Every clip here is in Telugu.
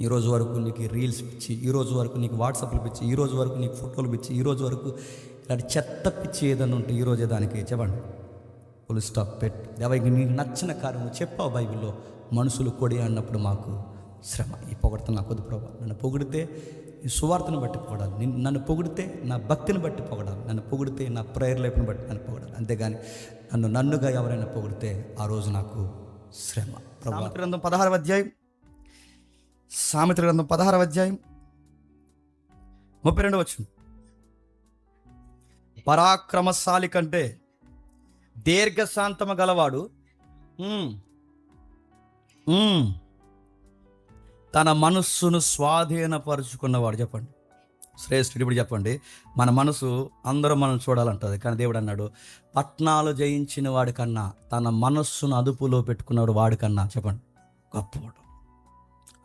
ఈరోజు వరకు నీకు రీల్స్ పిచ్చి ఈరోజు వరకు నీకు వాట్సాప్లు పిచ్చి ఈరోజు వరకు నీకు ఫోటోలు పిచ్చి ఈరోజు వరకు ఇలాంటి చెత్త పిచ్చి ఏదైనా ఉంటే ఈరోజే దానికి చెప్పండి. ఫుల్ స్టాప్ పెట్ దేవకి నీకు నచ్చిన కార్యము చెప్పావు బైబిల్లో మనుషులు కొడి అన్నప్పుడు మాకు శ్రమ. ఈ పొగడత నాకు కొద్ది ప్రభావ. నన్ను పొగిడితే నీ సువార్తను బట్టి పొగడాలి. నన్ను పొగిడితే నా భక్తిని బట్టి పొగడాలి. నన్ను పొగిడితే నా ప్రేయర్ లైఫ్ని బట్టి నన్ను పొగడాలి. అంతేగాని నన్ను నన్నుగా ఎవరైనా పొగిడితే ఆ రోజు నాకు శ్రమ. సామెత గ్రంథం పదహారవ అధ్యాయం సామెత గ్రంథం పదహారవ అధ్యాయం ముప్పై రెండు వచ్చింది పరాక్రమశాలి కంటే దీర్ఘశాంతమ గలవాడు తన మనస్సును స్వాధీనపరుచుకున్నవాడు చెప్పండి. శ్రేష్ఠుడు ఇప్పుడు చెప్పండి మన మనసు అందరూ మనం చూడాలంటది కానీ దేవుడు అన్నాడు పట్నాలు జయించిన వాడికన్నా తన మనస్సును అదుపులో పెట్టుకున్నాడు వాడికన్నా చెప్పండి. గొప్పవాడు.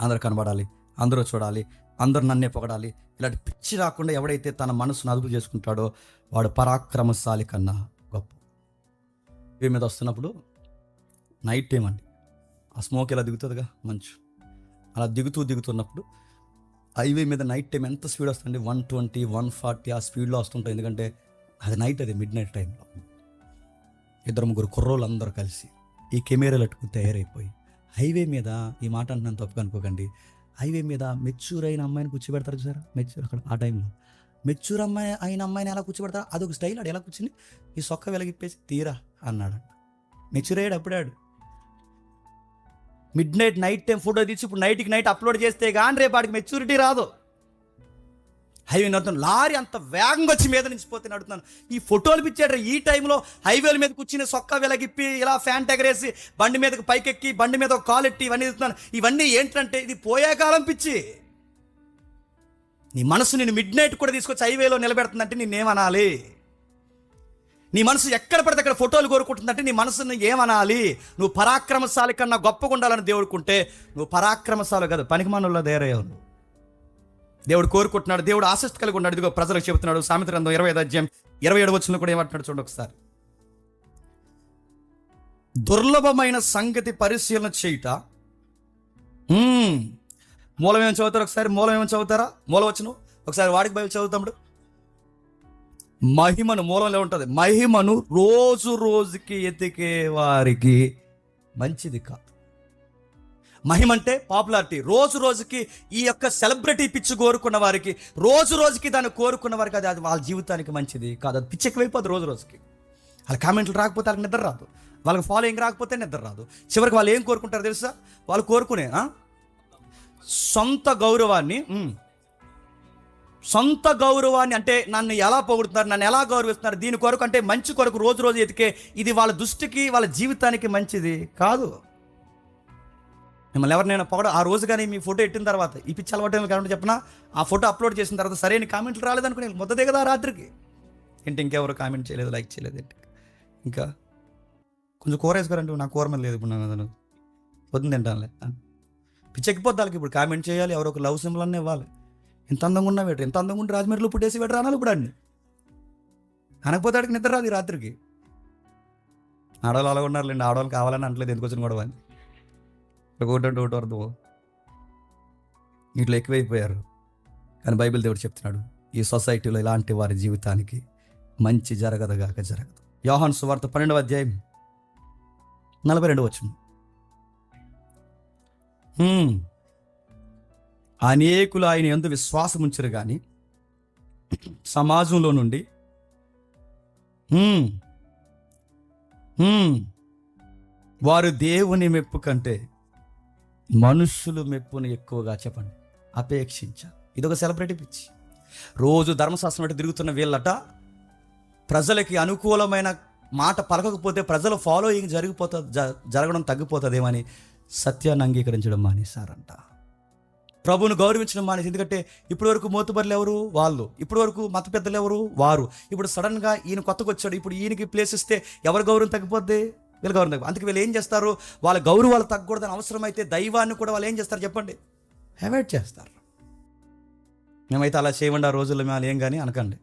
అందరు కనబడాలి అందరూ చూడాలి అందరూ నన్నే పొగడాలి. ఇలాంటి పిచ్చి రాకుండా ఎవడైతే తన మనసును అదుపు చేసుకుంటాడో వాడు పరాక్రమశాలి కన్నా గొప్ప. ఇవి మీద వస్తున్నప్పుడు నైట్ టైం అండి. ఆ స్మోక్ ఇలా దిగుతుందిగా? మంచు. అలా దిగుతూ దిగుతున్నప్పుడు హైవే మీద నైట్ టైం ఎంత స్పీడ్ వస్తుంది వన్ ట్వంటీ వన్ ఫార్టీ ఆ స్పీడ్లో వస్తుంటాయి. ఎందుకంటే అది నైట్ అది మిడ్ నైట్ టైంలో. ఇద్దరు ముగ్గురు కుర్రోళ్ళు అందరూ కలిసి ఈ కెమెరాలు అట్టుకుని తయారైపోయి హైవే మీద ఈ మాట అంటున్నాను తప్పు అనుకోకండి. హైవే మీద మెచ్యూర్ అయిన అమ్మాయిని కూర్చోబెడతారు చూసారా? మెచ్యూర్ అక్కడ ఆ టైంలో మెచ్యూర్ అమ్మాయి అయిన అమ్మాయిని ఎలా కూర్చోబెడతారు? అదొక స్టైల్ ఆడు ఎలా కూర్చుని ఈ సొక్క వెలగిప్పేసి తీరా అన్నాడు. మెచ్యూర్ అయ్యాడు అప్పుడాడు midnight night time photo తీసి ఇప్పుడు నైట్కి నైట్ అప్లోడ్ చేస్తే కానీ రేపు వాడికి మెచ్యూరిటీ రాదు. హైవే నడుతున్నాను లారీ అంత వేగంగా వచ్చి మీద నుంచి పోతే నడుతున్నాను ఈ ఫోటోలు పిచ్చాడు ఈ టైంలో హైవేల మీద కూర్చుని సొక్క వెలగిప్పి ఇలా ఫ్యాన్ ఎగరేసి బండి మీదకి పైకెక్కి బండి మీద ఒక కాలు ఎట్టి ఇవన్నీ ఇస్తున్నాను. ఇవన్నీ ఏంటంటే ఇది పోయే కాలం పిచ్చి. నీ మనసు నేను మిడ్ నైట్ కూడా తీసుకొచ్చి హైవేలో నిలబెడుతుందంటే నేనేమనాలి నీ మనసు ఎక్కడ పడితే అక్కడ ఫోటోలు కోరుకుంటుందంటే నీ మనసుని ఏమనాలి? నువ్వు పరాక్రమశాలి కన్నా గొప్పగా ఉండాలని దేవుడుకుంటే నువ్వు పరాక్రమశాలి కదా పనికిమానుల్లో తయారయ్యావు నువ్వు. దేవుడు కోరుకుంటున్నాడు దేవుడు ఆసక్తి కలిగి ఉన్నాడు. ఇదిగో ప్రజలకు చెబుతున్నాడు సామెత గ్రంథం ఇరవై ఐదు అధ్యాయం ఇరవై ఏడు వచ్చిన కూడా ఏమంటున్నాడు చూడండి ఒకసారి. దుర్లభమైన సంగతి పరిశీలన చేయుట. మూలం ఏమైనా చదువుతారు ఒకసారి? మూలం ఏమని చదువుతారా? మూలం వచ్చును ఒకసారి వాడికి బయలు చదువుతాడు మహిమను మూలంలో ఉంటుంది? మహిమను రోజు రోజుకి ఎతికే వారికి మంచిది కాదు మహిమ అంటే పాపులారిటీ. రోజు రోజుకి ఈ యొక్క సెలబ్రిటీ పిచ్చి కోరుకున్న వారికి రోజు రోజుకి దాన్ని కోరుకున్న వారికి అది అది వాళ్ళ జీవితానికి మంచిది కాదు. అది పిచ్చి రోజు రోజుకి. వాళ్ళ కామెంట్లు రాకపోతే వాళ్ళకి నిద్ర రాదు. వాళ్ళకి ఫాలోయింగ్ రాకపోతే నిద్ర రాదు. చివరికి వాళ్ళు ఏం కోరుకుంటారు తెలుసా? వాళ్ళు కోరుకునే సొంత గౌరవాన్ని సొంత గౌరవాన్ని అంటే నన్ను ఎలా పొగుడుతున్నారు నన్ను ఎలా గౌరవిస్తున్నారు దీని కొరకు అంటే మంచి కొరకు రోజు రోజు ఎతికే ఇది వాళ్ళ దృష్టికి వాళ్ళ జీవితానికి మంచిది కాదు. మిమ్మల్ని ఎవరినైనా పొగడ ఆ రోజు కానీ మీ ఫోటో ఎట్టిన తర్వాత ఈ పిచ్చి అలవాటు కాబట్టి చెప్పిన? ఆ ఫోటో అప్లోడ్ చేసిన తర్వాత సరైన కామెంట్లు రాలేదనుకుని మొదటే కదా రాత్రికి. ఏంటి ఇంకెవరు కామెంట్ చేయలేదు లైక్ చేయలేదు ఏంటి? ఇంకా కొంచెం కూర వేసుకోరంటే నా కూర మీద లేదు ఇప్పుడు నేను పొద్దున్న తింటానులే. పిచ్చెక్కిపోద్ది వాళ్ళకి ఇప్పుడు కామెంట్ చేయాలి ఎవరో ఒక లవ్ సింబల్ అన్నీ ఇవ్వాలి. ఎంత అందంగా ఉన్నా వేటర్ ఎంత అందంగా ఉంటే రాజమండ్రిలో పుట్టేసి వేటర్ అనాలి ఇప్పుడు అన్ని అడిగి నిద్ర రాదు రాత్రికి. ఆడవాళ్ళు అలాగ ఉన్నారులేండి ఆడవాళ్ళు కావాలని అంటలేదు ఎందుకు వచ్చిన గొడవ అని. ఒకటో అంటే ఒకటి వరదు ఇట్లా ఎక్కువైపోయారు. కానీ బైబిల్ దేవుడు చెప్తున్నాడు ఈ సొసైటీలో ఇలాంటి వారి జీవితానికి మంచి జరగదుగాక జరగదు. యోహాన్ సువార్త పన్నెండవ అధ్యాయం నలభై రెండు వచ్చింది. అనేకులు ఆయన ఎందు విశ్వాసం ఉంచరు కానీ సమాజంలో నుండి వారు దేవుని మెప్పు కంటే మనుషులు మెప్పును ఎక్కువగా చెప్పండి. అపేక్షించారు ఇదొక సెలబ్రిటీ పిచ్చి రోజు ధర్మశాస్త్రం అంటే తిరుగుతున్న వీళ్ళట ప్రజలకి అనుకూలమైన మాట పలకకపోతే ప్రజల ఫాలోయింగ్ జరిగిపోతుంది జ- జరగడం తగ్గిపోతుందేమని సత్యాన్ని అంగీకరించడం మానేశారంట. ప్రభువును గౌరవించడం మానేసి ఎందుకంటే ఇప్పటి వరకు మోతుబర్లు ఎవరు? వాళ్ళు. ఇప్పటి వరకు మత పెద్దలు ఎవరు? వారు. ఇప్పుడు సడన్గా ఈయన కొత్తగా వచ్చాడు ఇప్పుడు ఈయనకి ప్లేస్ ఇస్తే ఎవరి గౌరవం తగ్గిపోద్ది? వీళ్ళు గౌరవం తగ్గు అందుకే వీళ్ళు ఏం చేస్తారు? వాళ్ళ గౌరవాలు తగ్గకూడదని అవసరమైతే దైవాన్ని కూడా వాళ్ళు ఏం చేస్తారు చెప్పండి? అవాయిడ్ చేస్తారు. మేమైతే అలా చేయమండి ఆ రోజుల్లో మేము ఏం కానీ అనకండి.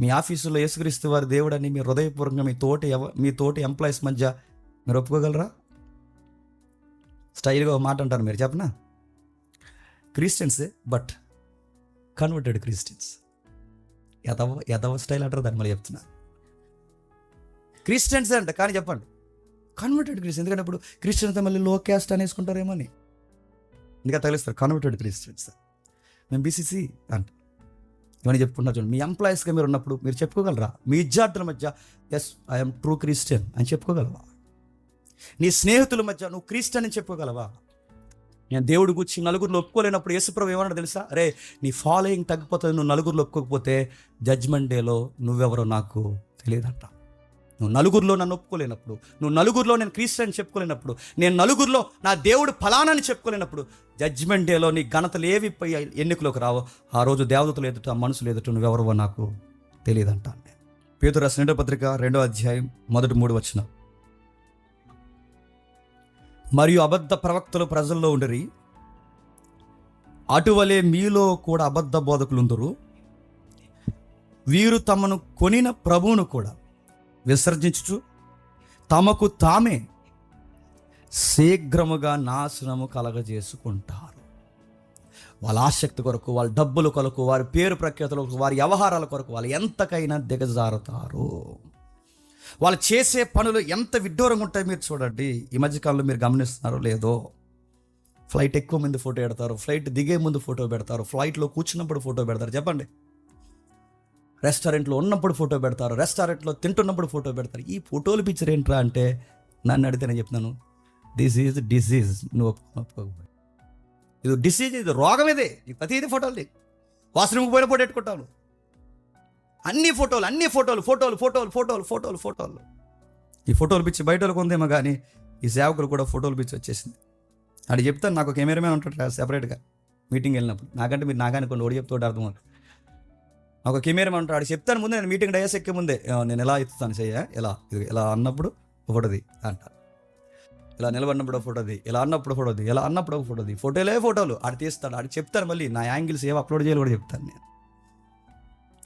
మీ ఆఫీసులో యేసుక్రీస్తు వారి దేవుడని మీ హృదయపూర్వకంగా మీ తోటి ఎవ మీ తోటి ఎంప్లాయీస్ మధ్య మీరు ఒప్పుకోగలరా? స్టైల్గా ఒక మాట అంటారు మీరు చెప్పనా? క్రిస్టియన్సే బట్ కన్వర్టెడ్ క్రిస్టియన్స్. యదవ యదవ స్టైల్ అంటారు దాన్ని మళ్ళీ చెప్తున్నా. క్రిస్టియన్స్ అంట కానీ చెప్పండి. కన్వర్టెడ్ క్రిస్టియన్ ఎందుకంటే ఇప్పుడు క్రిస్టియన్స్ మళ్ళీ లో క్యాస్ట్ అనేసుకుంటారేమో అని ఇంకా తగిలిస్తారు కన్వర్టెడ్ క్రిస్టియన్స్. మేము బీసీసీ అంట. ఇవన్నీ చెప్పుకుంటున్నా చూడండి. మీ ఎంప్లాయీస్గా మీరు ఉన్నప్పుడు మీరు చెప్పుకోగలరా? మీ విద్యార్థుల మధ్య ఎస్ ఐఎమ్ ట్రూ క్రిస్టియన్ అని చెప్పుకోగలవా? నీ స్నేహితుల మధ్య నువ్వు క్రిస్టియన్ అని చెప్పుకోగలవా? నేను దేవుడి గురించి నలుగురిలో ఒప్పుకోలేనప్పుడు యేసుప్రభు ఏమన్నా తెలుసా? అరే నీ ఫాలోయింగ్ తగ్గిపోతుంది నువ్వు నలుగురిలో ఒప్పుకోకపోతే జడ్జ్మెంట్ డేలో నువ్వెవరో నాకు తెలియదంట. నువ్వు నలుగురిలో నన్ను ఒప్పుకోలేనప్పుడు నువ్వు నలుగురిలో నేను క్రిస్టియన్ చెప్పుకోలేనప్పుడు నేను నలుగురిలో నా దేవుడు ఫలానని చెప్పుకోలేనప్పుడు జడ్జ్మెంట్ డేలో నీ ఘనతలు ఏవి ఎన్నికలోకి రావో ఆ రోజు దేవతలు ఎదుట మనుషులు ఎదుట నువ్వెవరో నాకు తెలియదంట పేతురు రాసిన పత్రిక రెండో అధ్యాయం మొదటి మూడు వచ్చిన మరియు అబద్ధ ప్రవక్తలు ప్రజల్లో ఉండరి అటువలే మీలో కూడా అబద్ధ బోధకులుందరు వీరు తమను కొనిన ప్రభువును కూడా విసర్జించుచు. తమకు తామే శీఘ్రముగా నాశనము కలగజేసుకుంటారు. వాళ్ళ ఆసక్తి కొరకు వాళ్ళ డబ్బుల కొరకు వారి పేరు ప్రఖ్యాతుల కొరకు వారి వ్యవహారాల కొరకు వాళ్ళు ఎంతకైనా దిగజారుతారు. వాళ్ళు చేసే పనులు ఎంత విడ్డూరంగా ఉంటాయి మీరు చూడండి. ఈ మధ్యకాలంలో మీరు గమనిస్తున్నారో లేదో. ఫ్లైట్ ఎక్కువ మంది ఫోటో పెడతారు ఫ్లైట్ దిగే ముందు ఫోటో పెడతారు ఫ్లైట్లో కూర్చున్నప్పుడు ఫోటో పెడతారు. చెప్పండి. రెస్టారెంట్లో ఉన్నప్పుడు ఫోటో పెడతారు రెస్టారెంట్లో తింటున్నప్పుడు ఫోటో పెడతారు. ఈ ఫోటోలు పిక్చర్ ఏంట్రా అంటే నన్ను అడిగితే నేను చెప్తున్నాను దిస్ ఈజ్ డిసీజ్ నువ్వు ఇది డిసీజ్ ఇది రోగం ఇదే. ప్రతిదీ ఫోటోలు వాష్రూమ్కి పోయిన ఫోటో పెట్టుకుంటాను అన్ని ఫోటోలు అన్ని ఫోటోలు ఫోటోలు ఫోటోలు ఫోటోలు ఫోటోలు ఫోటోలు. ఈ ఫోటోలు పిచ్చి బయట వాళ్ళకి ఉందేమో కానీ ఈ సేవకులు కూడా ఫోటోలు పిచ్చి వచ్చేసింది. అది చెప్తాను నాకు కెమెరామెన్ ఉంటాడు సెపరేట్గా మీటింగ్ వెళ్ళినప్పుడు. నాకంటే మీరు నాకని కొన్ని ఓడి చెప్తూ అర్థం అవుతుంది ఒక కెమెరా ఉంటాడు చెప్తాను ముందే నేను మీటింగ్ డయాస్ ఎక్కే ముందే. నేను ఎలా ఎత్తుతాను చెయ్య? ఎలా? ఇది ఎలా అన్నప్పుడు ఫోటోది అంట. ఇలా నిలబడినప్పుడు ఒక ఫోటోది ఇలా అన్నప్పుడు ఫోటోది ఇలా అన్నప్పుడు ఒక ఫోటోది. ఫోటోలే ఫోటోలు. ఆడు తీస్తాడు ఆడు చెప్తాను మళ్ళీ. నా యాంగిల్స్ ఏం అప్లోడ్ చేయాలి కూడా చెప్తాను నేను.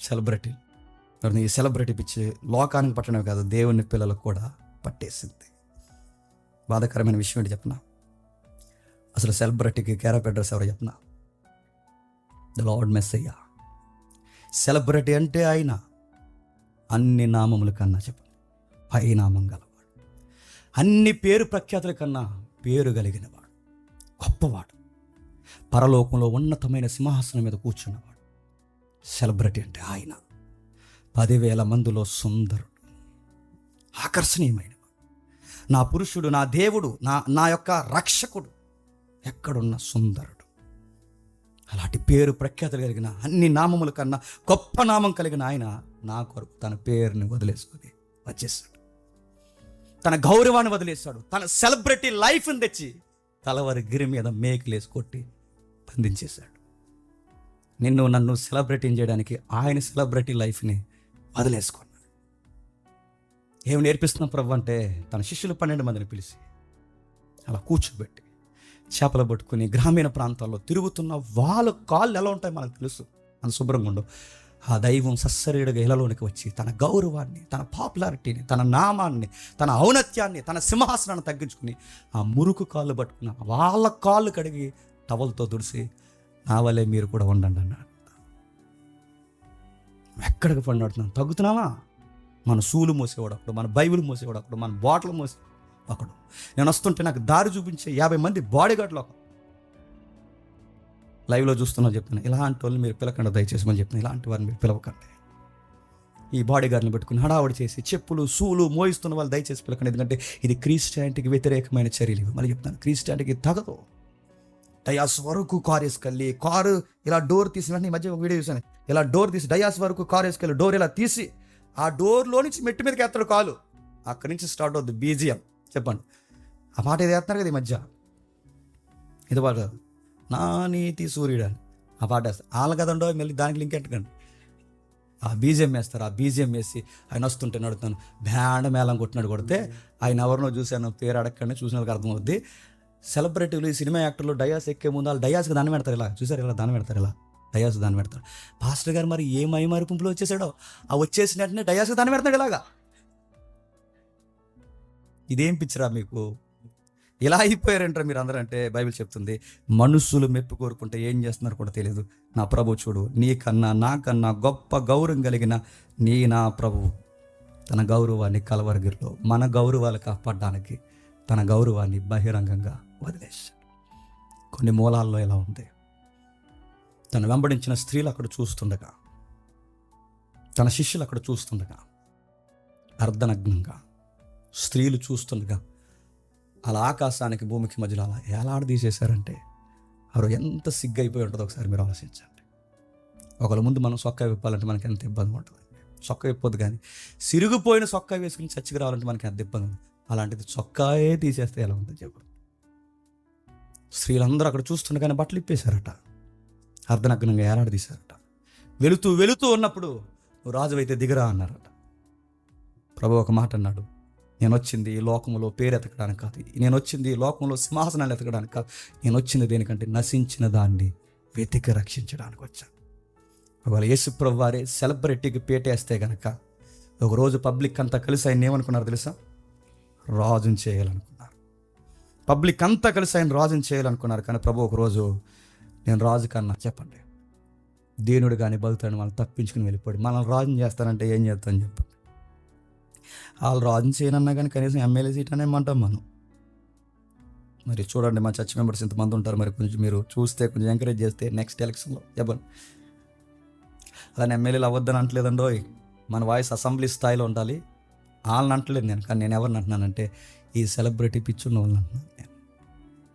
సెలబ్రిటీ. ఈ సెలబ్రిటీ పిచ్చి లోకానికి పట్టడమే కాదు దేవుని పిల్లలకు కూడా పట్టేసింది. బాధాకరమైన విషయం ఏంటి చెప్పనా? అసలు సెలబ్రిటీకి క్యారప్ అడ్రస్ ఎవరు చెప్పనా? The lord messiah celebrity అంటే ఆయన. అన్ని నామముల కన్నా చెప్పండి. పై నామం గలవాడు. అన్ని పేరు ప్రఖ్యాతుల కన్నా పేరు కలిగినవాడు. గొప్పవాడు. పరలోకంలో ఉన్నతమైన సింహాసనం మీద కూర్చున్నవాడు. సెలబ్రిటీ అంటే ఆయన. పదివేల మందిలో సుందరుడు. ఆకర్షణీయమైన నా పురుషుడు నా దేవుడు నా నా యొక్క రక్షకుడు. ఎక్కడున్న సుందరుడు? అలాంటి పేరు ప్రఖ్యాతులు కలిగిన అన్ని నామముల కన్నా గొప్ప నామం కలిగిన ఆయన నా కొరకు తన పేరుని వదిలేసుకొని వచ్చేసాడు తన గౌరవాన్ని వదిలేశాడు తన సెలబ్రిటీ లైఫ్ని తెచ్చి తలవారి గిరి మీద మేకులేసి కొట్టి బంధించేశాడు. నిన్ను నన్ను సెలబ్రిటీని చేయడానికి ఆయన సెలబ్రిటీ లైఫ్ని వదిలేసుకున్నాడు. ఏమి నేర్పిస్తున్న ప్రభు అంటే తన శిష్యులు పన్నెండు మందిని పిలిచి అలా కూర్చోబెట్టి చేపలు పట్టుకుని గ్రామీణ ప్రాంతాల్లో తిరుగుతున్న వాళ్ళ కాళ్ళు ఎలా ఉంటాయి మనకు తెలుసు. అని శుభ్రంగా ఉండు. ఆ దైవం సస్సరీడుగా ఇలలోనికి వచ్చి తన గౌరవాన్ని తన పాపులారిటీని తన నామాన్ని తన ఔన్నత్యాన్ని తన సింహాసనాన్ని తగ్గించుకుని ఆ మురుకు కాళ్ళు పట్టుకున్న వాళ్ళ కాళ్ళు కడిగి టవల్తో దుడిసి నా వల్లే మీరు కూడా ఉండండి అన్నాడు. ఎక్కడికి పండుతున్నాం తగ్గుతున్నావా? మన సూలు మోసేవాడు అప్పుడు మన బైబిల్ మోసేవాడు అప్పుడు మన బాటిల్ మోసే ఒకడు నేను వస్తుంటే నాకు దారి చూపించే యాభై మంది బాడీగార్డ్లు ఒక లైవ్లో చూస్తున్నా చెప్తున్నాను ఇలాంటి వాళ్ళు మీరు పిలకండి దయచేసి మళ్ళీ చెప్తున్నాను ఇలాంటి వారిని మీరు పిలవకండి. ఈ బాడీ గార్డ్ని పెట్టుకుని హడావడి చేసి చెప్పులు సూలు మోయిస్తున్న వాళ్ళు దయచేసి పిలకండి. ఎందుకంటే ఇది క్రీస్టాంటికి వ్యతిరేకమైన చర్యలు ఇవి. మళ్ళీ చెప్తాను క్రీస్టాంటికి తగదు. డయాస్ వరకు కార్ వేసుకెళ్ళి కారు ఇలా డోర్ తీసిన ఈ మధ్య ఒక వీడియో చూసాను ఇలా డోర్ తీసి డయాస్ వరకు కార్ వేసుకెళ్ళి డోర్ ఇలా తీసి ఆ డోర్లో నుంచి మెట్టు మీదకి ఎత్తడు కాలు. అక్కడి నుంచి స్టార్ట్ అవుద్ది బీజిఎం చెప్పండి. ఆ పాట ఇది వేస్తున్నారు కదా ఈ మధ్య? ఇది పాట. నా నీతి సూర్యుడు అని. ఆ పాట వేస్తారు వాళ్ళ కదండో మళ్ళీ దానికి లింక్ ఎట్టకండి ఆ బీజిఎం వేస్తారు ఆ బీజిఎం వేసి ఆయన వస్తుంటే నడుతాను బ్యాండ్ మేళం కొట్టినాడు కొడితే ఆయన ఎవరినో చూశాను పేరు అడగండి చూసిన వాళ్ళకి అర్థమవుద్ది. సెలబ్రిటీలు ఈ సినిమా యాక్టర్లు డయాస్ ఎక్కే ముందు వాళ్ళు డయాస్కి దాన్ని పెడతారు ఇలా. చూసారు ఇలా దాన్ని పెడతారు ఇలా. డయాస్ దాన్ని పెడతారు పాస్టర్ గారు మరి ఏ మై మరిపింపులో వచ్చేసాడో? ఆ వచ్చేసిన వెంటనే డయాస్కి దాన్ని పెడతాడు ఇలాగా. ఇదేం పిచ్చరా మీకు? ఇలా అయిపోయారంటారు మీరు అందరూ అంటే బైబిల్ చెప్తుంది మనుషులు మెప్పు కోరుకుంటే ఏం చేస్తున్నారు కూడా తెలియదు. నా ప్రభు చూడు నీకన్నా నాకన్నా గొప్ప గౌరవం కలిగిన నీ నా ప్రభువు తన గౌరవాన్ని కలవరగిరిలో మన గౌరవాలు కాపాడడానికి తన గౌరవాన్ని బహిరంగంగా వదిలేశాడు. కొన్ని మూలాల్లో ఎలా ఉంది. తను వెంబడించిన స్త్రీలు అక్కడ చూస్తుండగా తన శిష్యులు అక్కడ చూస్తుండగా అర్ధనగ్నంగా స్త్రీలు చూస్తుండగా అలా ఆకాశానికి భూమికి మధ్యలో అలా ఏలాడదీసేశారంటే వారు ఎంత సిగ్గైపోయి ఉంటుందో ఒకసారి మీరు ఆలోచించండి. ఒకళ్ళ ముందు మనం సొక్క విప్పాలంటే మనకి ఎంత ఇబ్బంది ఉంటుంది సొక్క విప్పొద్దు కానీ సిరిగిపోయిన సొక్క వేసుకుని చచ్చికి రావాలంటే మనకి ఎంత ఇబ్బంది ఉంది అలాంటిది చొక్కాయే తీసేస్తే ఎలా ఉంది చెప్పు స్త్రీలందరూ అక్కడ చూస్తుండగానే బట్టలు ఇప్పేశారట. అర్ధనగ్నంగా ఏలాడదీశారట వెళుతూ వెళుతూ ఉన్నప్పుడు రాజు అయితే దిగరా అన్నారట. ప్రభు ఒక మాట అన్నాడు. నేను వచ్చింది ఈ లోకంలో పేరు ఎతకడానికి కాదు. నేను వచ్చింది ఈ లోకంలో సింహాసనాలు ఎతకడానికి కాదు. నేను వచ్చింది దేనికంటే నశించిన దాన్ని వెతికి రక్షించడానికి వచ్చాను. ఒకవేళ యేసుప్రభు వారే సెలబ్రిటీకి పేటేస్తే గనక ఒకరోజు పబ్లిక్ అంతా కలిసి ఆయన ఏమనుకున్నారు తెలుసా? రాజుని చేయాలనుకున్నారు. పబ్లిక్ అంతా కలిసి ఆయన రాజుని చేయాలనుకున్నారు. కానీ ప్రభు ఒకరోజు నేను రాజు కన్నా చెప్పండి. దేనుడు కానీ బతుతాడు మనం తప్పించుకుని వెళ్ళిపోయాడు. మనం రాజుని చేస్తానంటే ఏం చేస్తానని చెప్పండి. వాళ్ళు రాజుని చేయనన్నా కానీ కనీసం ఎమ్మెల్యే సీట్ అనే అంటాం మనం మరి చూడండి మా చర్చ్ మెంబర్స్ ఇంతమంది ఉంటారు మరి కొంచెం మీరు చూస్తే కొంచెం ఎంకరేజ్ చేస్తే నెక్స్ట్ ఎలక్షన్లో ఎవరు అలానే ఎమ్మెల్యేలు అవ్వద్దని అంటలేదండో మన వాయిస్ అసెంబ్లీ స్థాయిలో ఉండాలి. వాళ్ళని అంటలేదు నేను కానీ నేను ఎవరిని అంటున్నానంటే ఈ సెలబ్రిటీ పిచ్చున్న వాళ్ళని అంటున్నాను నేను.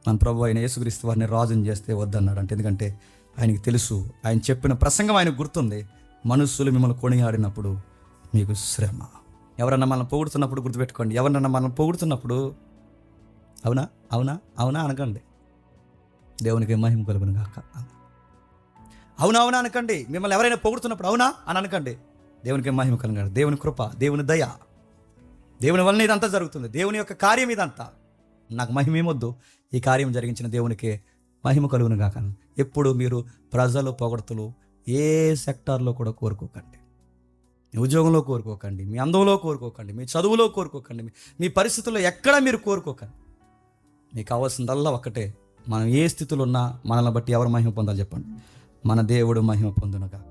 మన ప్రభు ఆయన యేసుక్రీస్తు వారిని రాజుని చేస్తే వద్దన్నాడు అంటే ఎందుకంటే ఆయనకి తెలుసు ఆయన చెప్పిన ప్రసంగం ఆయనకు గుర్తుంది. మనుషులు మిమ్మల్ని కొనియాడినప్పుడు మీకు శ్రమ. ఎవరన్నా మనం పొగుడుతున్నప్పుడు గుర్తుపెట్టుకోండి. ఎవరన్నా మనం పొగుడుతున్నప్పుడు అవునా? అవునా? అవునా అనకండి. దేవునికి మహిమ కలుగును కాక అవునా? అవునా అనకండి. మిమ్మల్ని ఎవరైనా పొగుడుతున్నప్పుడు అవునా అని అనకండి. దేవునికి మహిమ కలగండి దేవుని కృప దేవుని దయ. దేవుని వలన ఇదంతా జరుగుతుంది. దేవుని యొక్క కార్యం ఇదంతా. నాకు మహిమ ఏమొద్దు. ఈ కార్యం జరిగించిన దేవునికి మహిమ కలుగును కాక ఎప్పుడు మీరు ప్రజలు పొగడతలు ఏ సెక్టార్లో కూడా కోరుకోకండి. మీ ఉద్యోగంలో కోరుకోకండి మీ అందంలో కోరుకోకండి మీ చదువులో కోరుకోకండి మీ- పరిస్థితుల్లో ఎక్కడ మీరు కోరుకోకండి. మీకు కావాల్సిందల్లా ఒక్కటే మనం ఏ స్థితిలో ఉన్నా మనల్ని బట్టి ఎవరు మహిమ పొందాలి చెప్పండి. మన దేవుడు మహిమ పొందునుగా